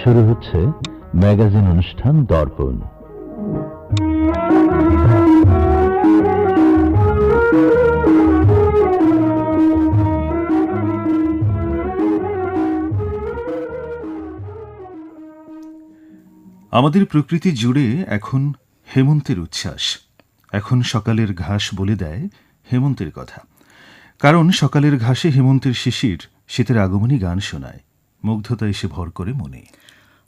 শুরু হচ্ছে ম্যাগাজিন অনুষ্ঠান দর্পণ। আমাদের প্রকৃতি জুড়ে এখন হেমন্তের উচ্ছ্বাস। এখন সকালের ঘাস বলে দেয় হেমন্তের কথা। কারণ সকালের ঘাসে হেমন্তের শিশির শীতের আগমনী গান শোনায়। মুগ্ধতা এসে ভর করে মনে।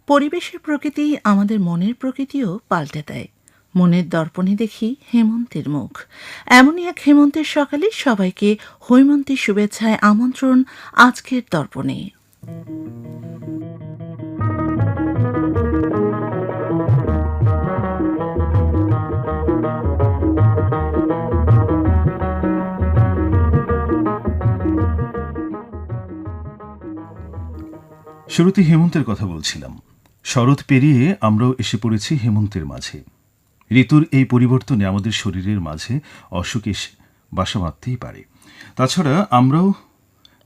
পরিবেশের প্রকৃতি আমাদের মনের প্রকৃতিও পাল্টে দেয়। মনের দর্পণে দেখি হেমন্তের মুখ। এমনই এক হেমন্তের সকালে সবাইকে হৈমন্তের শুভেচ্ছায় আমন্ত্রণ আজকের দর্পণে। শুরুতে হেমন্তের কথা বলছিলাম। শরৎ পেরিয়ে আমরাও এসে পড়েছি হেমন্তের মাঝে। ঋতুর এই পরিবর্তনে আমাদের শরীরের মাঝে অসুখ এসে বাসা বাঁধতেই পারে। তাছাড়া আমরাও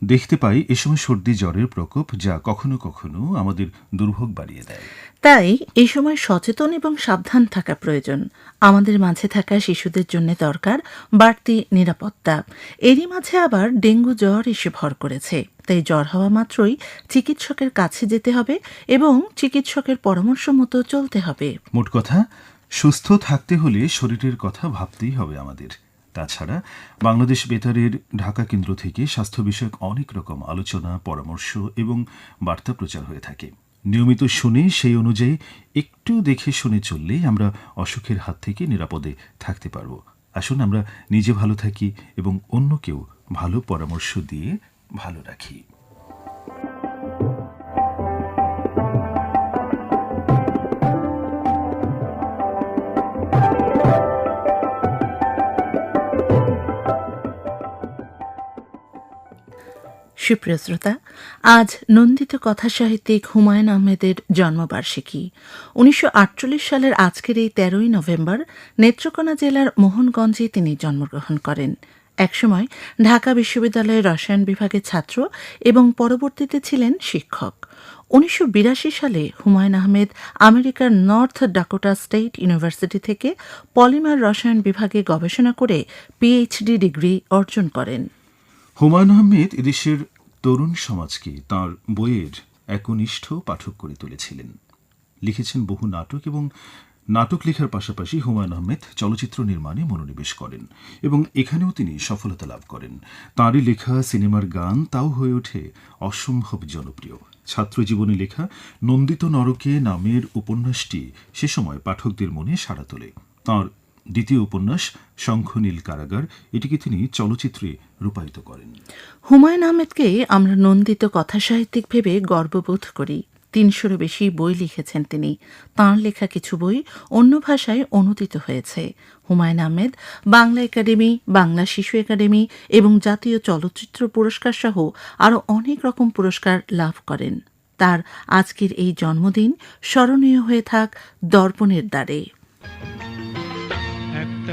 দেখতে পাই এ সময় সর্দি জ্বরের প্রকোপ যা কখনো কখনো আমাদের দুর্ভোগ বাড়িয়ে দেয়। তাই এই সময় সচেতন এবং সাবধান থাকা প্রয়োজন। আমাদের মাঝে থাকা শিশুদের জন্য দরকার বাড়তি নিরাপত্তা। এরই মাঝে আবার ডেঙ্গু জ্বর এসে ভর করেছে। তাই জ্বর হওয়া মাত্রই চিকিৎসকের কাছে যেতে হবে এবং চিকিৎসকের পরামর্শ মতো চলতে হবে। মোট কথা সুস্থ থাকতে হলে শরীরের কথা ভাবতেই হবে আমাদের। তাছাড়া বাংলাদেশ বেতারের ঢাকা কেন্দ্র থেকে স্বাস্থ্য বিষয়ক অনেক রকম আলোচনা, পরামর্শ এবং বার্তা প্রচার হয়ে থাকে। নিয়মিত শুনে সেই অনুযায়ী একটু দেখে শুনে চললেই আমরা অসুখের হাত থেকে নিরাপদে থাকতে পারব। আসুন আমরা নিজে ভালো থাকি এবং অন্যকেও ভালো পরামর্শ দিয়ে ভালো রাখি। সুপ্রিয় শ্রোতা, আজ নন্দিত কথা সাহিত্যিক হুমায়ুন আহমেদের জন্মবার্ষিকী। উনিশশো আটচল্লিশ সালের আজকের এই তেরোই নভেম্বর নেত্রকোনা জেলার মোহনগঞ্জে তিনি জন্মগ্রহণ করেন। একসময় ঢাকা বিশ্ববিদ্যালয়ের রসায়ন বিভাগের ছাত্র এবং পরবর্তীতে ছিলেন শিক্ষক। উনিশশো বিরাশি সালে হুমায়ুন আহমেদ আমেরিকার নর্থ ডাকোটা স্টেট ইউনিভার্সিটি থেকে পলিমার রসায়ন বিভাগে গবেষণা করে পিএইচডি ডিগ্রি অর্জন করেন। হুমায়ুন আহমেদ এদেশের তরুণ সমাজকে তার বইয়ের একনিষ্ঠ পাঠক করে তুলেছিলেন। লিখেছেন বহু নাটক এবং নাটক লেখার পাশাপাশি হুমায়ুন আহমেদ চলচ্চিত্র নির্মাণে মনোনিবেশ করেন এবং এখানেও তিনি সফলতা লাভ করেন। তাঁরই লেখা, সিনেমার গান, তাও হয়ে ওঠে অসম্ভব জনপ্রিয়। ছাত্র জীবনে লেখা নন্দিত নরকে নামের উপন্যাসটি সে সময় পাঠকদের মনে সাড়া তোলে। তাঁর দ্বিতীয় উপন্যাস শঙ্খনীল কারাগার, এটিকে তিনি চলচ্চিত্রে রূপায়িত করেন। হুমায়ুন আহমেদকে আমরা নন্দিত কথা সাহিত্যিক ভেবে গর্ববোধ করি। তিনশোরও বেশি বই লিখেছেন তিনি। তাঁর লেখা কিছু বই অন্য ভাষায় অনুদিত হয়েছে। হুমায়ুন আহমেদ, বাংলা একাডেমি, বাংলা শিশু একাডেমি এবং জাতীয় চলচ্চিত্র পুরস্কার সহ আরও অনেক রকম পুরস্কার লাভ করেন। তার আজকের এই জন্মদিন স্মরণীয় হয়ে থাক দর্পণের দ্বারে।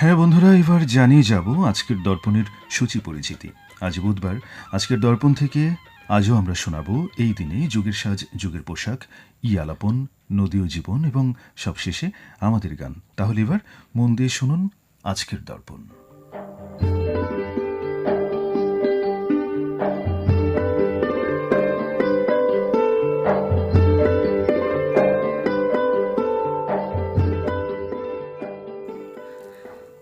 হ্যাঁ বন্ধুরা, এবার জানিয়ে যাব আজকের দর্পণের সূচি পরিচিতি। আজ বুধবার, আজকের দর্পণ থেকে আজও আমরা শোনাব এই দিনে যুগের সাজ, যুগের পোশাক ই আলাপন নদীয় জীবন এবং সবশেষে আমাদের গান। তাহলে এবার মন দিয়ে শুনুন আজকের দর্পণ।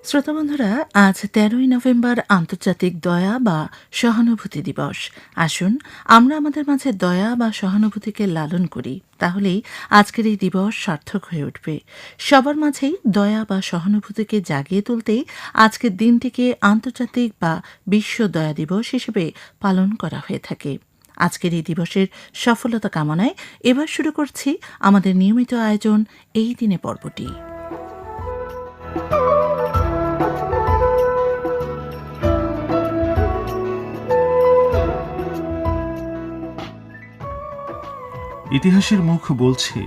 শ্রোতা বন্ধুরা আজ তেরোই নভেম্বর আন্তর্জাতিক দয়া বা সহানুভূতি দিবস। আসুন, আমরা আমাদের মাঝে দয়া বা সহানুভূতিকে লালন করি। তাহলেই আজকের এই দিবস সার্থক হয়ে উঠবে। সবার মাঝেই দয়া বা সহানুভূতিকে জাগিয়ে তুলতেই আজকের দিনটিকে আন্তর্জাতিক বা বিশ্ব দয়া দিবস হিসেবে পালন করা হয়ে থাকে। আজকের এই দিবসের সফলতা কামনায় এবার শুরু করছি আমাদের নিয়মিত আয়োজন এই দিনে পর্বটি। ইতিহাসের মুখ বলছে,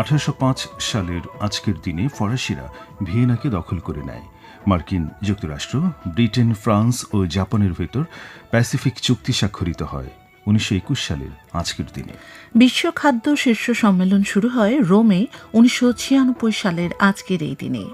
আঠারোশো পাঁচ সালের আজকের দিনে ফরাসিরা ভিয়েনাকে দখল করে নেয়। মার্কিন যুক্তরাষ্ট্র, ব্রিটেন, ফ্রান্স ও জাপানের ভেতর প্যাসিফিক চুক্তি স্বাক্ষরিত হয় উনিশশো একুশ সালের আজকের দিনে। বিশ্ব খাদ্য শীর্ষ সম্মেলন শুরু হয় রোমে উনিশশো ছিয়ানব্বই সালের আজকের এই দিনে।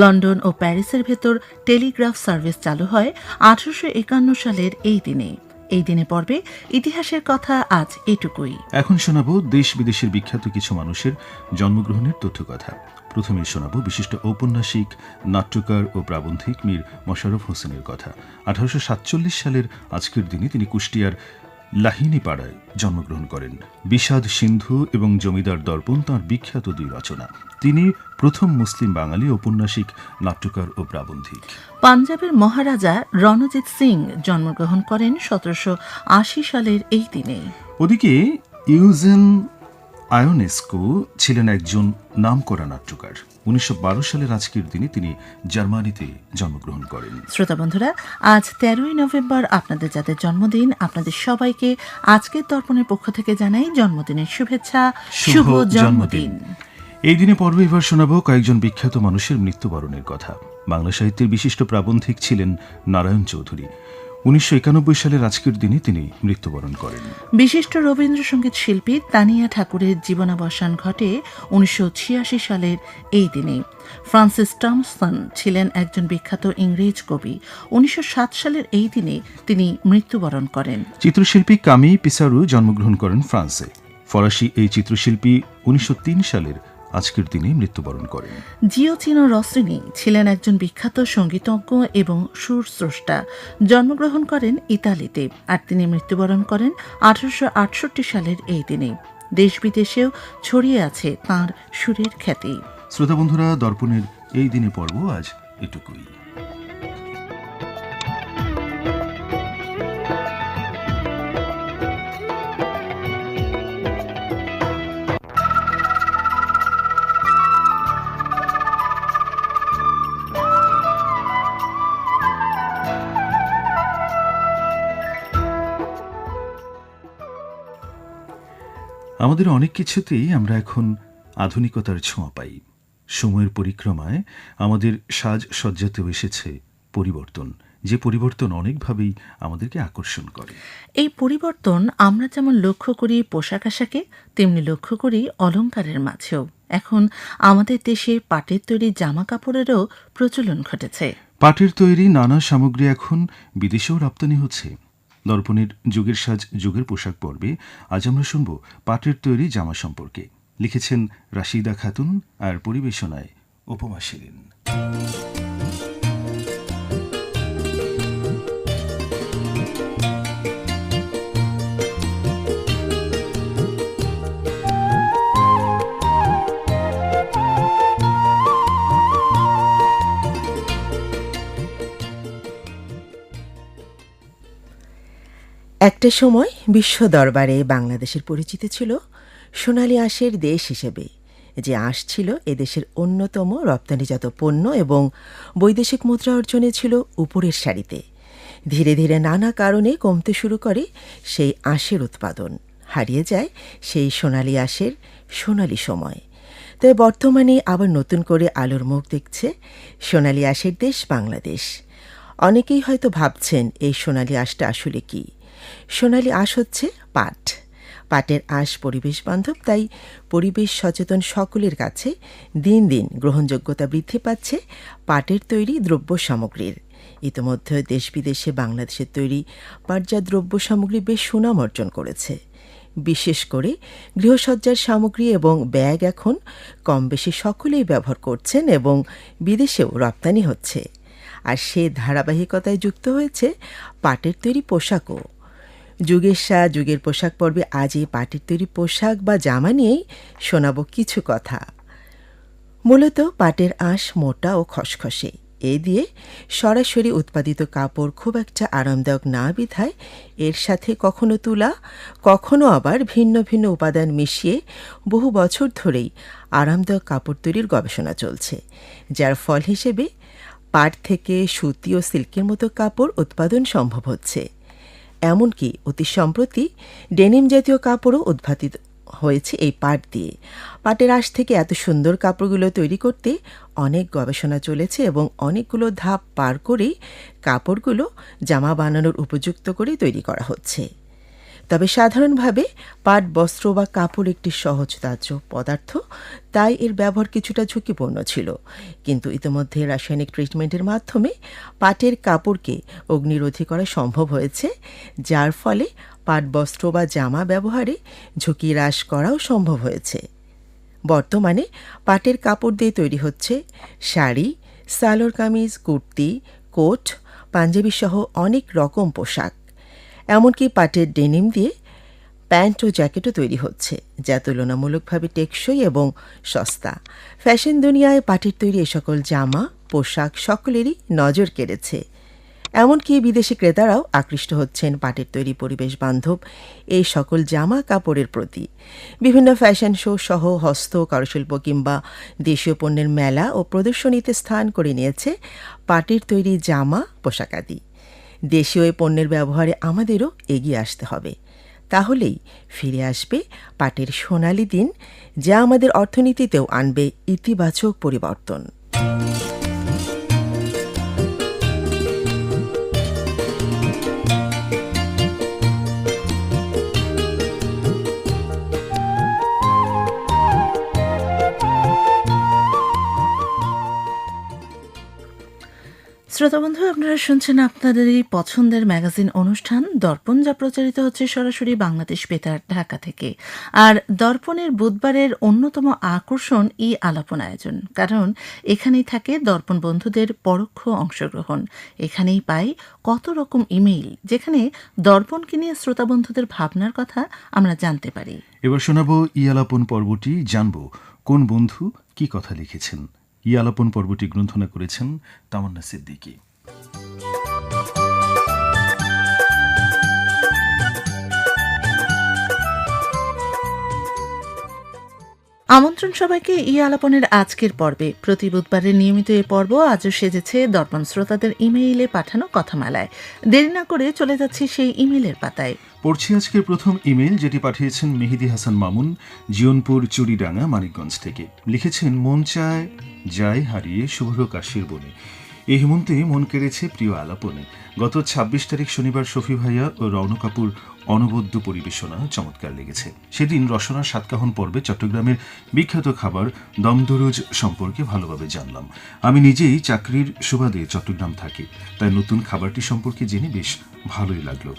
লন্ডন ও প্যারিসের ভেতর টেলিগ্রাফ সার্ভিস চালু হয় আঠারোশো একান্ন সালের এই দিনে। এই দিনে পর্বে ইতিহাসের কথা আজ এটুকুই। এখন শোনাব দেশ বিদেশের বিখ্যাত কিছু মানুষের জন্মগ্রহণের তথ্য কথা প্রথমে শোনাব বিশিষ্ট ঔপন্যাসিক, নাট্যকার ও প্রাবন্ধিক মীর মোশাররফ হোসেনের কথা। আঠারোশো সাতচল্লিশ সালের আজকের দিনে তিনি কুষ্টিয়ার লাহিনী পাড়ায় জন্মগ্রহণ করেন। বিষাদ সিন্ধু এবং জমিদার দর্পণ তাঁর বিখ্যাত দুই রচনা। তিনি প্রথম মুসলিম বাঙালি ঔপন্যাসিক নাট্যকার ও প্রাবন্ধিক। পাঞ্জাবের মহারাজা রণজিৎ সিং জন্মগ্রহণ করেন সতেরোশো আশি সালের এই দিনে। ওদিকে ইউজেন আয়োনেস্কো ছিলেন একজন নামকরা নাট্যকার। উনিশশো সালের আজকের দিনে তিনি জার্মানিতে জন্মগ্রহণ করেন। শ্রোতা বন্ধুরা আজ তেরোই নভেম্বর আপনাদের যাদের জন্মদিন আপনাদের সবাইকে আজকের দর্পণের পক্ষ থেকে জানাই জন্মদিনের শুভেচ্ছা শুভ জন্মদিন। এই দিনে পর্বে এবার শোনাবো কয়েকজন বিখ্যাত মানুষের মৃত্যুবরণের কথা। বাংলা সাহিত্যের বিশিষ্ট প্রাবন্ধিক ছিলেন নারায়ণ চৌধুরী। উনিশশো একানব্বই সালের আজকের দিনে তিনি মৃত্যুবরণ করেন। বিশিষ্ট রবীন্দ্রসঙ্গীত শিল্পী তানিয়া ঠাকুরের জীবনাবসান ঘটে উনিশশো ছিয়াশি সালের এই দিনে। ফ্রান্সিস টমসন ছিলেন একজন বিখ্যাত ইংরেজ কবি। উনিশশো সাত সালের এই দিনে তিনি মৃত্যুবরণ করেন। চিত্রশিল্পী কামি পিসারু জন্মগ্রহণ করেন ফ্রান্সে। ফরাসি এই চিত্রশিল্পী উনিশশো তিন সালের আজকের দিনে মৃত্যুবরণ করেন। জিও জিওচিনো রসিনি ছিলেন একজন বিখ্যাত সঙ্গীতজ্ঞ এবং সুরস্রষ্টা। জন্মগ্রহণ করেন ইতালিতে আর তিনি মৃত্যুবরণ করেন আঠারোশো আটষট্টি সালের এই দিনে। দেশ বিদেশেও ছড়িয়ে আছে তাঁর সুরের খ্যাতি। শ্রোতা বন্ধুরা দর্পণের এই দিনে পর্ব আজ এটুকুই। আমাদের অনেক কিছুতেই আমরা এখন আধুনিকতার ছোঁয়া পাই। সময়ের পরিক্রমায় আমাদের সাজসজ্জাতেও এসেছে পরিবর্তন যে পরিবর্তন অনেকভাবেই আমাদেরকে আকর্ষণ করে। এই পরিবর্তন আমরা যেমন লক্ষ্য করি পোশাক আশাকে তেমনি লক্ষ্য করি অলংকারের মাঝেও। এখন আমাদের দেশে পাটের তৈরি জামা কাপড়েরও প্রচলন ঘটেছে। পাটের তৈরি নানা সামগ্রী এখন বিদেশেও রপ্তানি হচ্ছে। দর্পণের যুগের সাজ, যুগের পোশাক পর্বে। আজ আমরা শুনব পাটের তৈরি জামা সম্পর্কে। লিখেছেন রাশিদা খাতুন আর পরিবেশনায় উপমা শিরিন একটা সময় বিশ্ব দরবারে বাংলাদেশের পরিচিত ছিল সোনালী আঁশের দেশ হিসেবে, যে আঁশ ছিল এদেশের অন্যতম রপ্তানিজাত পণ্য এবং বৈদেশিক মুদ্রা অর্জনে ছিল উপরের সারিতে। ধীরে ধীরে নানা কারণে কমতে শুরু করে সেই আঁশের উৎপাদন। হারিয়ে যায় সেই সোনালী আঁশের সোনালী সময়। তবে বর্তমানে আবার নতুন করে আলোর মুখ দেখছে সোনালী আঁশের দেশ বাংলাদেশ। অনেকেই হয়তো ভাবছেন, এই সোনালী আঁশটা আসলে কী? সোনালী আঁশ হচ্ছে পাট। পাটের আঁশ পরিবেশ বান্ধব, তাই পরিবেশ সচেতন সকলের কাছে দিন দিন গ্রহণযোগ্যতা বৃদ্ধি পাচ্ছে পাটের তৈরি দ্রব্য সামগ্রীর। ইতিমধ্যে দেশ বিদেশে বাংলাদেশের তৈরি পাটজাত দ্রব্য সামগ্রী বেশ সুনাম অর্জন করেছে। বিশেষ করে গৃহসজ্জার সামগ্রী এবং ব্যাগ এখন কম বেশি সকলেই ব্যবহার করছেন এবং বিদেশেও রপ্তানি হচ্ছে। আর সে ধারাবাহিকতায় যুক্ত হয়েছে পাটের তৈরি পোশাকও। যুগের সাজ যুগের পোশাক পর্বে, আজ এই পাটের তৈরি পোশাক বা জামা নিয়েই শোনাব কিছু কথা। মূলত পাটের আঁশ মোটা ও খসখসে। এ দিয়ে সরাসরি উৎপাদিত কাপড় খুব একটা আরামদায়ক না বিধায় এর সাথে কখনো তুলা, কখনো আবার ভিন্ন ভিন্ন উপাদান মিশিয়ে বহু বছর ধরেই আরামদায়ক কাপড় তৈরির গবেষণা চলছে, যার ফল হিসেবে পাট থেকে সুতি ও সিল্কের মতো কাপড় উৎপাদন সম্ভব হচ্ছে। এমনকি অতি সম্প্রতি ডেনিম জাতীয় কাপড়ও উদ্ভাতিত হয়েছে এই পাট দিয়ে। পাটের আশ থেকে এত সুন্দর কাপড়গুলো তৈরি করতে অনেক গবেষণা চলেছে এবং অনেকগুলো ধাপ পার করেই কাপড়গুলো জামা বানানোর উপযুক্ত করে তৈরি করা হচ্ছে। তবে সাধারণভাবে পাট, বস্ত্র বা কাপড় একটি সহজ দাহ্য পদার্থ, তাই এর ব্যবহার কিছুটা ঝুঁকিপূর্ণ ছিল। কিন্তু ইতিমধ্যে রাসায়নিক ট্রিটমেন্টের মাধ্যমে পাটের কাপড়কে অগ্নিরোধী করা সম্ভব হয়েছে, যার ফলে পাট, বস্ত্র বা জামা ব্যবহারে ঝুঁকি হ্রাস করাও সম্ভব হয়েছে। বর্তমানে পাটের কাপড় দিয়ে তৈরি হচ্ছে শাড়ি, সালোয়ার কামিজ, কুর্তি, কোট পাঞ্জাবি সহ অনেক রকম পোশাক। এমনকি পাটের ডেনিম দিয়ে প্যান্ট ও জ্যাকেটও তৈরি হচ্ছে, যা তুলনামূলকভাবে টেকসই এবং সস্তা। ফ্যাশন দুনিয়ায় পাটের তৈরি এ সকল জামা, পোশাক সকলেরই নজর কেড়েছে। এমনকি বিদেশি ক্রেতারাও আকৃষ্ট হচ্ছেন পাটের তৈরি পরিবেশ বান্ধব এই সকল জামা কাপড়ের প্রতি। বিভিন্ন ফ্যাশন শো সহ হস্ত, কারুশিল্প কিংবা দেশীয় পণ্যের মেলা ও প্রদর্শনীতে স্থান করে নিয়েছে পাটের তৈরি জামা পোশাকাদি দেশীয় পণ্যের ব্যবহারে আমাদেরও এগিয়ে আসতে হবে। তাহলেই ফিরে আসবে পাটের সোনালি দিন, যা আমাদের অর্থনীতিতেও আনবে ইতিবাচক পরিবর্তন। শ্রোতা বন্ধু, আপনারা শুনছেন আপনাদের এই পছন্দের ম্যাগাজিন অনুষ্ঠান। দর্পণ যা প্রচারিত হচ্ছে সরাসরি বাংলাদেশ বেতার, ঢাকা থেকে। আর দর্পণের বুধবারের অন্যতম আকর্ষণ ই আলাপন আয়োজন। কারণ এখানেই থাকে দর্পণ বন্ধুদের পরোক্ষ অংশগ্রহণ। এখানেই পাই কত রকম ইমেইল, যেখানে দর্পণকে নিয়ে শ্রোতা বন্ধুদের ভাবনার কথা আমরা জানতে পারি। এবার শোনাবো আলাপন পর্বটি, জানব কোন বন্ধু কি কথা লিখেছেন। ইয়ালাপন পর্বটি গ্রন্থনা করেছেন তামান্না সিদ্দিকী। আমন্ত্রণ সবাইকে ই আলাপনের আজকের পর্বে। প্রতি বুধবারের নিয়মিত এ পর্ব আজও সেজেছে দর্পণ শ্রোতাদের ইমেইলে পাঠানো কথামালায়। দেরি না করে চলে যাচ্ছি সেই ইমেইলের পাতায়। পড়ছি আজকের প্রথম ইমেল যেটি পাঠিয়েছেন মেহেদি হাসান মামুন, জিয়নপুর চুরিডাঙ্গা মানিকগঞ্জ থেকে। লিখেছেন, মন চায় যায় হারিয়ে শুভ্রকাশীর বনে। এই হেমন্তে মন কেড়েছে প্রিয় আলাপনে। গত ২৬ তারিখ শনিবার শফি ভাইয়া ও রওনা কাপুর অনবদ্য পরিবেশনা চমৎকার লেগেছে। সেদিন রসনার সাতকাহন পর্বে চট্টগ্রামের বিখ্যাত খাবার দমদরুজ সম্পর্কে ভালোভাবে জানলাম। আমি নিজেই চাকরির সুবাদে চট্টগ্রাম থাকি, তাই নতুন খাবারটি সম্পর্কে জেনে বেশ ভালোই লাগল।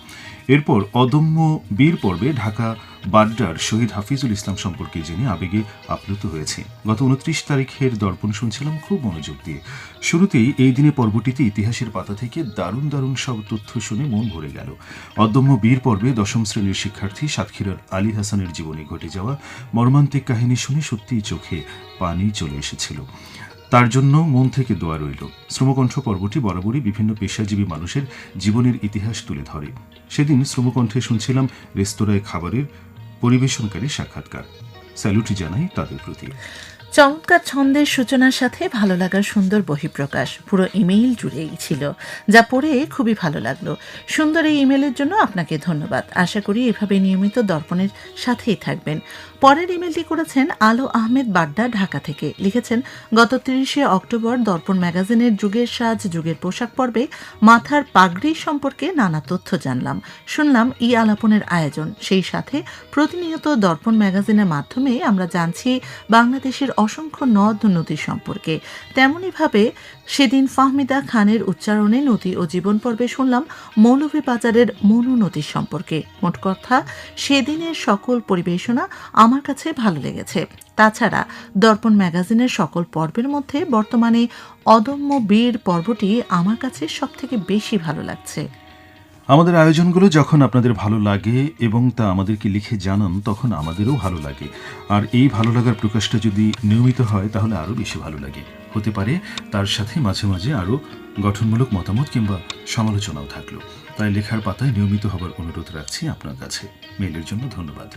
এরপর অদম্য বীর পর্বে ঢাকা বাড্ডার শহীদ হাফিজুল ইসলাম সম্পর্কে জেনে আবেগে আপ্লুত হয়েছে। গত উনত্রিশ তারিখের দর্পণ শুনছিলাম খুব মনোযোগ দিয়ে। শুরুতেই এই দিনে পর্বটিতে ইতিহাসের পাতা থেকে দারুণ দারুণ সব তথ্য শুনে মন ভরে গেল। অদম্য বীর পর্বে দশম শ্রেণির শিক্ষার্থী সাতক্ষীরার আলী হাসানের জীবনে ঘটে যাওয়া মর্মান্তিক কাহিনী শুনে সত্যিই চোখে পানি চলে এসেছিল। তার জন্য মন থেকে দোয়া রইল। শ্রমকণ্ঠ পর্বটি বরাবরই বিভিন্ন পেশাজীবী মানুষের জীবনের ইতিহাস তুলে ধরে। সেদিন শ্রমকণ্ঠে শুনছিলাম রেস্তোরাঁয় খাবারের পরিবেশনকারী সাক্ষাৎকার। স্যালুটি জানাই তাদের প্রতি। চমৎকার ছন্দের সূচনার সাথে ভালো লাগার সুন্দর বহিঃপ্রকাশ। পুরো ইমেইল জুড়েই ছিল, যা পড়ে খুবই ভালো লাগল। সুন্দর এই ইমেলের জন্য আপনাকে ধন্যবাদ। আশা করি এভাবে নিয়মিত দর্পণের সাথেই থাকবেন। পরের ইমেলটি করেছেন আলো আহমেদ বাড্ডা, ঢাকা থেকে। লিখেছেন, গত তিরিশে অক্টোবর দর্পণ ম্যাগাজিনের যুগের সাজ, যুগের পোশাক পর্বে মাথার পাগড়ি সম্পর্কে নানা তথ্য জানলাম। শুনলাম ই আলাপনের আয়োজন। সেই সাথে প্রতিনিয়ত দর্পণ ম্যাগাজিনের মাধ্যমে আমরা জানছি বাংলাদেশের অসংখ্য নদ নদী সম্পর্কে। তেমনইভাবে সেদিন ফাহমিদা খানের উচ্চারণে নদী ও জীবন পর্বে শুনলাম মৌলভীবাজারের মনু নদীর সম্পর্কে। মোট কথা, সেদিনের সকল পরিবেশনা আমার কাছে ভালো লেগেছে। তাছাড়া দর্পণ ম্যাগাজিনের সকল পর্বের মধ্যে বর্তমানে অদম্য বীর পর্বটি আমার কাছে সবথেকে বেশি ভালো লাগছে। আমাদের আয়োজনগুলো যখন আপনাদের ভালো লাগে এবং তা আমাদেরকে লিখে জানান, তখন আমাদেরও ভালো লাগে। আর এই ভালো লাগার প্রকাশটা যদি নিয়মিত হয়, তাহলে আরও বেশি ভালো লাগে। হতে পারে তার সাথে মাঝে মাঝে আরও গঠনমূলক মতামত কিংবা সমালোচনাও থাকল। তাই লেখার পাতায় নিয়মিত হবার অনুরোধ রাখছি আপনার কাছে। মেলের জন্য ধন্যবাদ।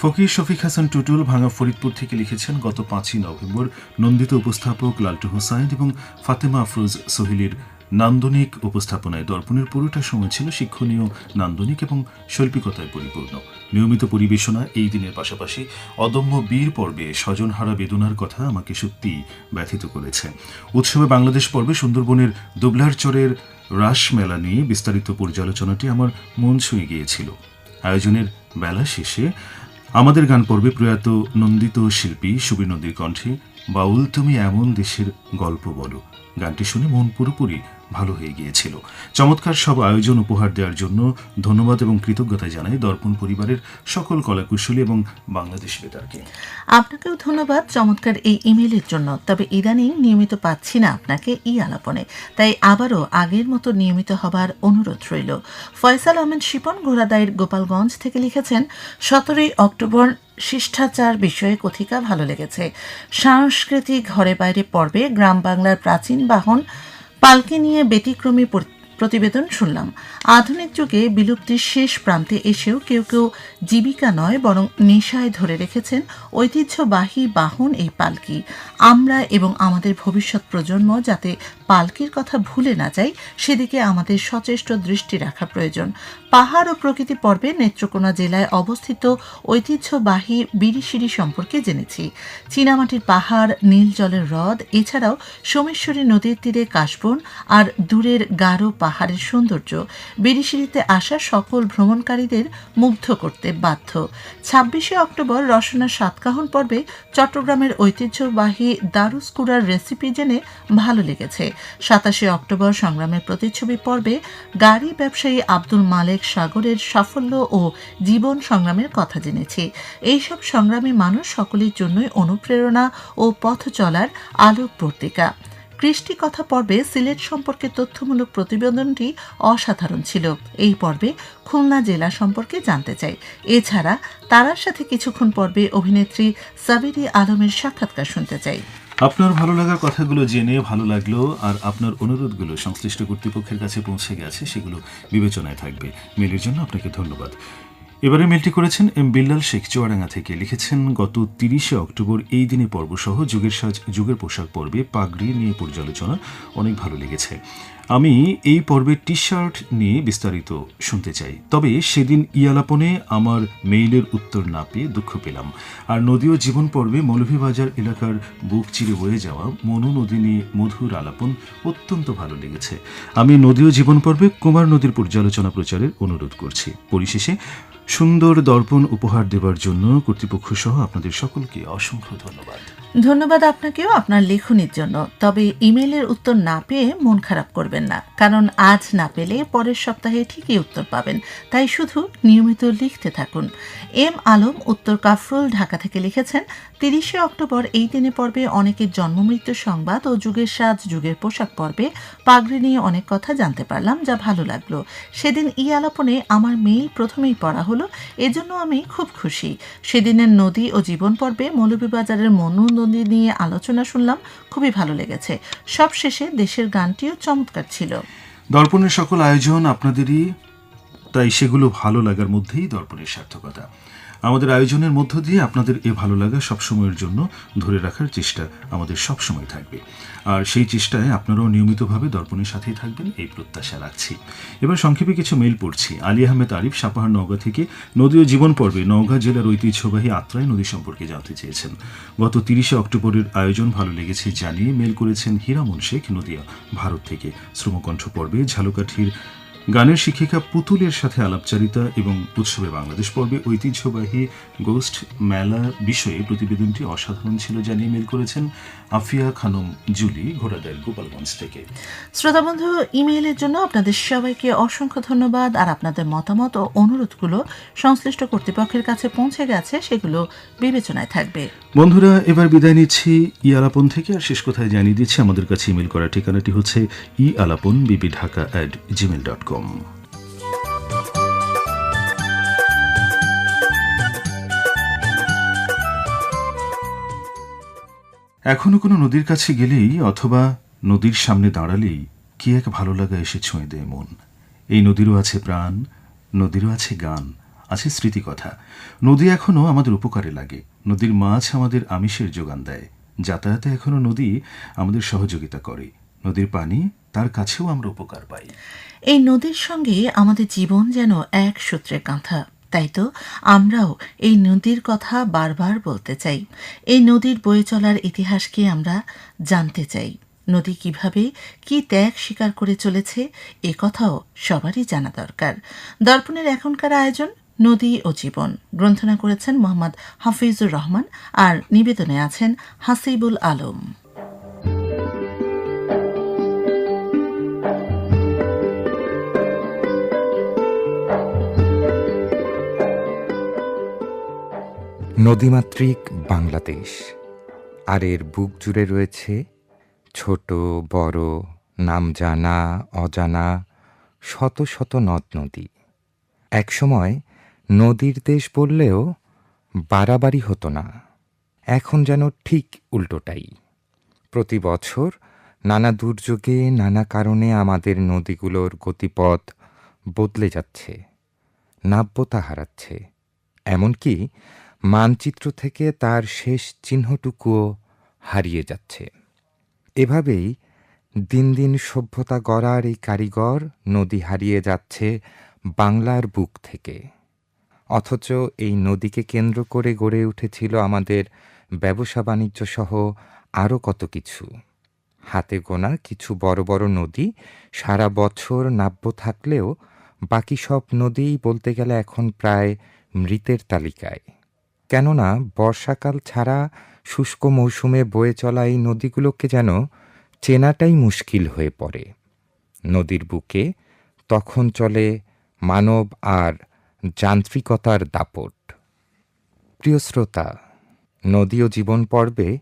ফকির শফিক হাসান টুটুল ভাঙা ফরিদপুর থেকে লিখেছেন, গত পাঁচই নভেম্বর নন্দিত উপস্থাপক লালটু হোসাইন এবং ফাতেমা আফরোজ সোহেলের নান্দনিক উপস্থাপনায় দর্পণের পুরোটা সময় ছিল শিক্ষণীয়, নান্দনিক এবং শৈল্পিকতায় পরিপূর্ণ। নিয়মিত পরিবেশনা এই দিনের পাশাপাশি অদম্য বীর পর্বে স্বজনহারা বেদনার কথা আমাকে সত্যি ব্যথিত করেছে। উৎসবে বাংলাদেশ পর্বে সুন্দরবনের দুবলার চরের রাস মেলা নিয়ে বিস্তারিত পর্যালোচনাটি আমার মন ছুঁয়ে গিয়েছিল। আয়োজনের বেলা শেষে আমাদের গান পর্বে প্রয়াত নন্দিত শিল্পী সুবীর নদীর কণ্ঠে বাউল তুমি এমন দেশের গল্প বলো। গানটি শুনে মন পুরোপুরি ভালো হয়ে গিয়েছিল। চমৎকার সব আয়োজন উপহার দেওয়ার জন্য ধন্যবাদ এবং কৃতজ্ঞতা জানাই দর্পণ পরিবারের সকল কলাকুশলী এবং বাংলাদেশ বেতারকে। আপনাকেও ধন্যবাদ চমৎকার এই ইমেলের জন্য। তবে ইদানিং নিয়মিত পাচ্ছি না আপনাকে ই আলাপনে। তাই আবারও আগের মতো নিয়মিত হবার অনুরোধ রইল। ফয়সাল আহমেদ শিপন ঘোড়াদায়ের গোপালগঞ্জ থেকে লিখেছেন, সতেরোই অক্টোবর শিষ্টাচার বিষয়ে কথিকা ভালো লেগেছে। সাংস্কৃতিক ঘরে বাইরে পর্বে গ্রাম বাংলার প্রাচীন বাহন পালকি নিয়ে ব্যতিক্রমী পর- প্রতিবেদন শুনলাম। আধুনিক যুগে বিলুপ্তির শেষ প্রান্তে এসেও কেউ কেউ জীবিকা নয়, বরং নেশায় ধরে রেখেছেন ঐতিহ্যবাহী বাহন এই পালকি। আমরা এবং আমাদের ভবিষ্যৎ প্রজন্ম যাতে পালকির কথা ভুলে না যায় সেদিকে আমাদের সচেষ্ট দৃষ্টি রাখা প্রয়োজন। পাহাড় ও প্রকৃতি পর্বে নেত্রকোনা জেলায় অবস্থিত ঐতিহ্যবাহী বিরিশিরি সম্পর্কে জেনেছি। চীনামাটির পাহাড়, নীল জলের হ্রদ, এছাড়াও সোমেশ্বরী নদীর তীরে কাশবন আর দূরের গাঢ় পাহাড়ের সৌন্দর্য। বিরিশিরিতে আসা সকল ভ্রমণকারীদের মুগ্ধ করতে বাধ্য। ছাব্বিশে অক্টোবর রসনা সাতকাহন পর্বে চট্টগ্রামের ঐতিহ্যবাহী দারুস্কুরার রেসিপি জেনে ভালো লেগেছে। সাতাশে অক্টোবর সংগ্রামের প্রতিচ্ছবি পর্বে গাড়ি ব্যবসায়ী আব্দুল মালেক সাগরের সাফল্য ও জীবন সংগ্রামের কথা জেনেছি। এইসব সংগ্রামী মানুষ সকলের জন্যই অনুপ্রেরণা ও পথ চলার আলোক পত্রিকা কৃষ্টি কথা পর্বে সিলেট সম্পর্কে তথ্যমূলক প্রতিবেদনটি অসাধারণ ছিল। এই পর্বে খুলনা জেলা সম্পর্কে জানতে চাই। এছাড়া তারার সাথে কিছুক্ষণ পর্বে অভিনেত্রী সাবিরি আলমের সাক্ষাৎকার শুনতে চাই। আপনার ভালো লাগার কথাগুলো জেনে ভালো লাগল আর আপনার অনুরোধগুলো সংশ্লিষ্ট কর্তৃপক্ষের কাছে পৌঁছে গেছে, সেগুলো বিবেচনায় থাকবে। মেলের জন্য আপনাকে ধন্যবাদ। এবারে মেলটি করেছেন এম বিল্লাল শেখ চুয়াডাঙ্গা থেকে। লিখেছেন, গত তিরিশে অক্টোবর এই দিনে পর্বসহ যুগের সাজ, যুগের পোশাক পর্বে পাগড়ি নিয়ে পর্যালোচনা অনেক ভালো লেগেছে। আমি এই পর্বের টি শার্ট নিয়ে বিস্তারিত শুনতে চাই। তবে সেদিন ইয়ালাপনে আমার মেইলের উত্তর না পেয়ে দুঃখ পেলাম। আর নদী ও জীবন পর্বে মৌলভীবাজার এলাকার বুক চিরে বয়ে যাওয়া মনু নদী নিয়ে মধুর আলাপন অত্যন্ত ভালো লেগেছে। আমি নদী ও জীবন পর্বে কুমার নদীর পর্যালোচনা প্রচারের অনুরোধ করছি। পরিশেষে সুন্দর দর্পণ উপহার দেবার জন্য কর্তৃপক্ষ সহ আপনাদের সকলকে অসংখ্য ধন্যবাদ। ধন্যবাদ আপনাকেও আপনার লেখনির জন্য। তবে ইমেলের উত্তর না পেয়ে মন খারাপ করবেন না, কারণ আজ না পেলে পরের সপ্তাহে ঠিকই উত্তর পাবেন। তাই শুধু নিয়মিত লিখতে থাকুন। এম আলম উত্তর কাফরুল, ঢাকা থেকে লিখেছেন, তিরিশে অক্টোবর এই দিনে পর্বে অনেকের জন্মমৃত্যু সংবাদ ও যুগের সাজ, যুগের পোশাক পর্বে। পাগড়ি নিয়ে অনেক কথা জানতে পারলাম, যা ভালো লাগল। সেদিন ই আলাপনে আমার মেইল প্রথমেই পড়া হলো, এজন্য আমি খুব খুশি। সেদিনের নদী ও জীবন পর্বে মৌলভীবাজারের মনু নদী নিয়ে আলোচনা শুনলাম, খুবই ভালো লেগেছে। সবশেষে দেশের গানটিও চমৎকার ছিল। দর্পণের সকল আয়োজন আপনাদেরই, তাই সেগুলো ভালো লাগার মধ্যেই দর্পণের সার্থকতা। আমাদের আয়োজনের মধ্য দিয়ে আপনাদের এ ভালো লাগা সবসময়ের জন্য ধরে রাখার চেষ্টা আমাদের সব সময় থাকবে। আর সেই চেষ্টায় আপনারাও নিয়মিতভাবে দর্পণের সাথেই থাকবেন, এই প্রত্যাশা রাখছি। এবার সংক্ষেপে কিছু মেল পড়ছি। আলী আহমেদ আরিফ, সাপাহার নওগাঁ থেকে নদী ও জীবন পর্বে নওগাঁ জেলার ঐতিহ্যবাহী আত্রাই নদী সম্পর্কে জানতে চেয়েছেন। গত তিরিশে অক্টোবরের আয়োজন ভালো লেগেছে জানিয়ে মেল করেছেন হীরামন শেখ, নদিয়া, ভারত থেকে। শ্রমকণ্ঠ পর্বে ঝালকাঠির গানের শিক্ষিকা পুতুলের সাথে আলাপচারিতা এবং উৎসবে বাংলাদেশ পর্বে ঐতিহ্যবাহী গোস্ট মেলা বিষয়ে প্রতিবেদনটি অসাধারণ ছিল জানিয়ে মেল করেছেন আফিয়া খানম জুলি ঘোড়াডাইল গোপালগঞ্জ থেকে। শ্রোতা বন্ধু ইমেইলের জন্য আপনাদের সবাইকে অসংখ্য ধন্যবাদ। আর আপনাদের মতামত ও অনুরোধগুলো সংশ্লিষ্ট কর্তৃপক্ষের কাছে পৌঁছে গেছে সেগুলো বিবেচনায় থাকবে। বন্ধুরা এবার বিদায় নিচ্ছি ই আলাপন থেকে। আর শেষ কথায় জানিয়ে দিচ্ছি আমাদের কাছে ইমেল করার ঠিকানাটি হচ্ছে ই আলাপন বিবি Dhaka at Gmail dot com এখনও কোনো নদীর কাছে গেলেই অথবা নদীর সামনে দাঁড়ালেই কি এক ভালো লাগা এসে ছুঁয়ে দেয় মন। এই নদীরও আছে প্রাণ, নদীরও আছে গান, আছে স্মৃতিকথা। নদী এখনও আমাদের উপকারে লাগে। নদীর মাছ আমাদের আমিষের যোগান দেয়। যাতায়াতে এখনও নদী আমাদের সহযোগিতা করে। নদীর পানি তার কাছেও আমরা উপকার পাই। এই নদীর সঙ্গে আমাদের জীবন যেন এক সূত্রে কাঁথা। তাই তো আমরাও এই নদীর কথা বারবার বলতে চাই। এই নদীর বয়ে চলার ইতিহাসকে আমরা জানতে চাই। নদী কীভাবে কি ত্যাগ স্বীকার করে চলেছে, এ কথাও সবারই জানা দরকার। দর্পণের এখনকার আয়োজন, নদী ও জীবন। গ্রন্থনা করেছেন মোহাম্মদ হাফিজুর রহমান আর নিবেদনে আছেন হাসিবুল আলম। নদীমাতৃক বাংলাদেশ। আর এর বুক জুড়ে রয়েছে ছোট, বড় নাম জানা অজানা, শত শত নদ নদী। একসময় নদীর দেশ বললেও বাড়াবাড়ি হতো না। এখন যেন ঠিক উল্টোটাই। প্রতি বছর নানা দুর্যোগে, নানা কারণে আমাদের নদীগুলোর গতিপথ বদলে যাচ্ছে, নাব্যতা হারাচ্ছে। এমনকি মানচিত্র থেকে তার শেষ চিহ্নটুকুও হারিয়ে যাচ্ছে। এভাবেই দিন দিন সভ্যতা গড়ার এই কারিগর নদী হারিয়ে যাচ্ছে বাংলার বুক থেকে। অথচ এই নদীকে কেন্দ্র করে গড়ে উঠেছিল আমাদের ব্যবসা বাণিজ্য সহ আরও কত কিছু। হাতে গোনা কিছু বড় বড় নদী সারা বছর নাব্য থাকলেও বাকি সব নদীই বলতে গেলে এখন প্রায় মৃতের তালিকায়। কেননা বর্ষাকাল ছাড়া শুষ্ক মৌসুমে বয়ে চলা এই নদীগুলোকে যেন চেনাটাই মুশকিল হয়ে পড়ে। নদীর বুকে তখন চলে মানব আর যান্ত্রিকতার দাপট। প্রিয় শ্রোতা, নদী ও জীবন পর্বে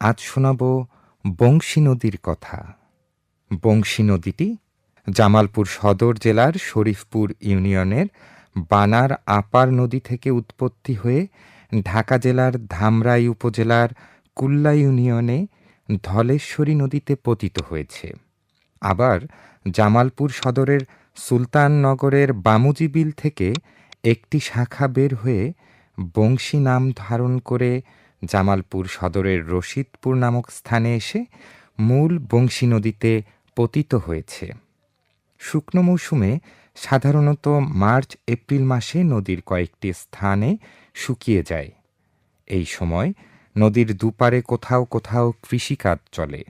আজ শোনাব বংশী নদীর কথা। বংশী নদীটি জামালপুর সদর জেলার শরীফপুর ইউনিয়নের বানার আপার নদী থেকে উৎপত্তি হয়ে ঢাকা জেলার ধামরাই উপজেলার কুল্লা ইউনিয়নে ধলেশ্বরী নদীতে পতিত হয়েছে। আবার জামালপুর সদরের সুলতাননগরের বামুজি বিল থেকে একটি শাখা বের হয়ে বংশী নাম ধারণ করে জামালপুর সদরের রশিদপুর নামক স্থানে এসে মূল বংশী নদীতে পতিত হয়েছে। শুকনো মৌসুমে সাধারণত মার্চ, এপ্রিল মাসে নদীর কয়েকটি স্থানে শুকিয়ে যায়। এই সময় নদীর দুপারে কোথাও কোথাও কৃষিকাজ চলে।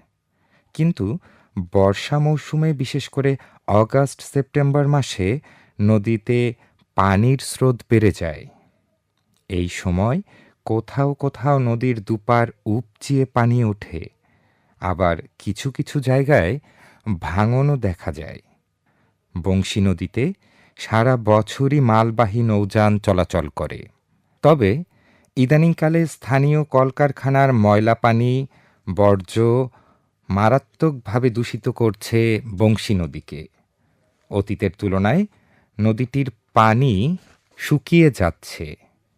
কিন্তু বর্ষা মৌসুমে, বিশেষ করে অগাস্ট, সেপ্টেম্বর মাসে নদীতে পানির স্রোত বেড়ে যায়। এই সময় কোথাও কোথাও নদীর দুপার উপচিয়ে পানি ওঠে। আবার কিছু কিছু জায়গায় ভাঙনও দেখা যায়। বংশী নদীতে সারা বছরই মালবাহী নৌযান চলাচল করে। তবে ইদানিংকালে স্থানীয় কলকারখানার ময়লা পানি বর্জ্য মারাত্মকভাবে দূষিত করছে বংশী নদীকে। অতীতের তুলনায় নদীটির পানি শুকিয়ে যাচ্ছে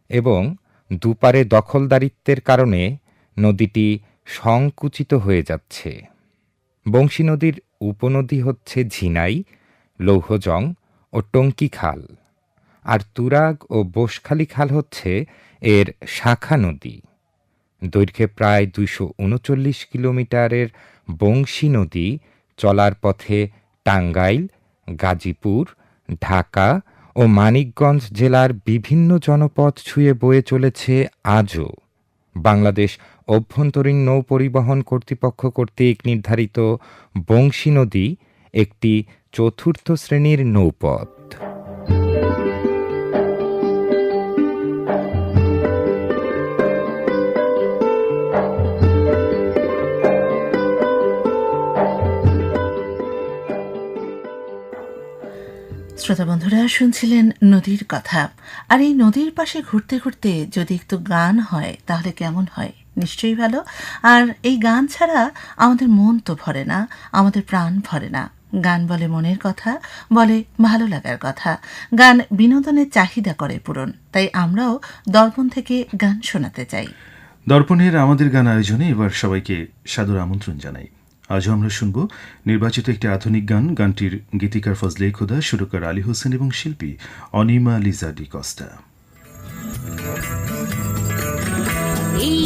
এবং দুপারে দখলদারিত্বের কারণে নদীটি সংকুচিত হয়ে যাচ্ছে। বংশী নদীর উপনদী হচ্ছে ঝিনাই লৌহজং ও টঙ্কি খাল। আর তুরাগ ও বোসখালী খাল হচ্ছে এর শাখা নদী। দৈর্ঘ্যে প্রায় দুইশো উনচল্লিশ কিলোমিটারের বংশী নদী চলার পথে টাঙ্গাইল, গাজীপুর, ঢাকা ও মানিকগঞ্জ জেলার বিভিন্ন জনপদ ছুঁয়ে বয়ে চলেছে আজও। বাংলাদেশ অভ্যন্তরীণ নৌ পরিবহন কর্তৃপক্ষ কর্তৃক নির্ধারিত বংশী নদী একটি চতুর্থ শ্রেণির নৌপথ। শ্রোতা বন্ধুরা, শুনছিলেন নদীর কথা। আর এই নদীর পাশে ঘুরতে ঘুরতে যদি একটু গান হয়, তাহলে কেমন হয়? নিশ্চয়ই ভালো। আর এই গান ছাড়া আমাদের মন তো ভরে না, আমাদের প্রাণ ভরে না। গান বলে মনের কথা বলে ভালো লাগার কথা। গান বিনোদনের চাহিদা করে পূরণ তাই আমরাও দর্পণ থেকে গান শোনাতে চাই। দর্পণের আমাদের গান আয়োজনে এবার সবাইকে সাদর আমন্ত্রণ জানাই। আজও আমরা শুনব নির্বাচিত একটি আধুনিক গান গানটির গীতিকার ফজলে খোদা সুরকার আলী হোসেন এবং শিল্পী অনিমা লিজা ডি কস্টা। এই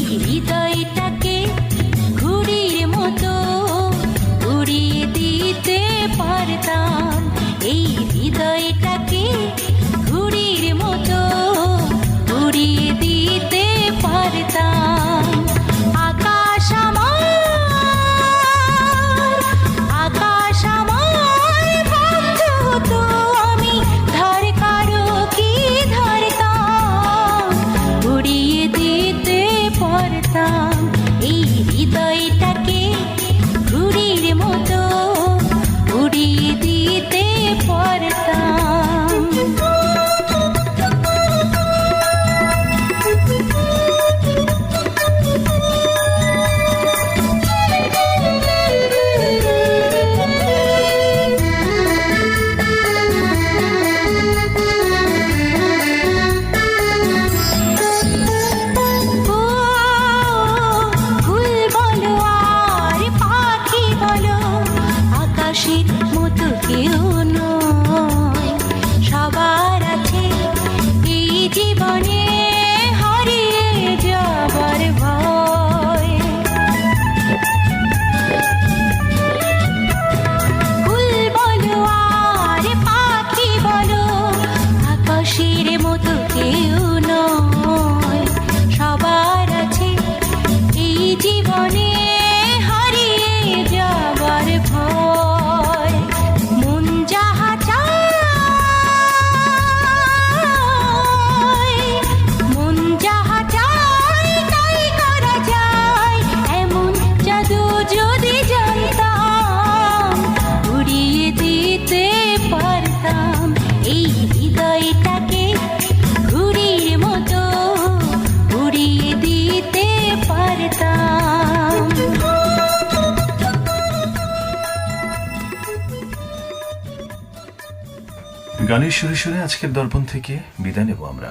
গানের সুরে সুরে আজকের দর্পণ থেকে বিদায় নেব আমরা।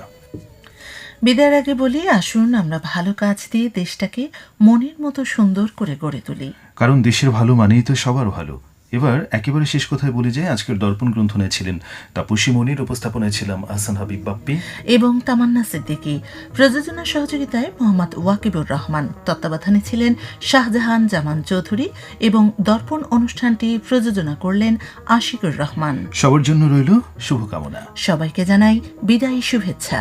বিদায়ের আগে বলি আসুন আমরা ভালো কাজ দিয়ে দেশটাকে মনের মতো সুন্দর করে গড়ে তুলি। কারণ দেশের ভালো মানেই তো সবার ভালো। এবার একেবারে শেষ কথায় বলি যে আজকের দর্পণ গ্রন্থনায় ছিলেন তাপসী মনির উপস্থাপনায় ছিলাম আহসান হাবিব বাপ্পি। এবং তামান্না সিদ্দিকী। প্রযোজনা সহযোগিতায় মোহাম্মদ ওয়াকিবুর রহমান। তত্ত্বাবধানে ছিলেন শাহজাহান জামান চৌধুরী এবং দর্পণ অনুষ্ঠানটি প্রযোজনা করলেন আশিকুর রহমান। সবার জন্য রইল শুভকামনা। সবাইকে জানাই বিদায়ী শুভেচ্ছা।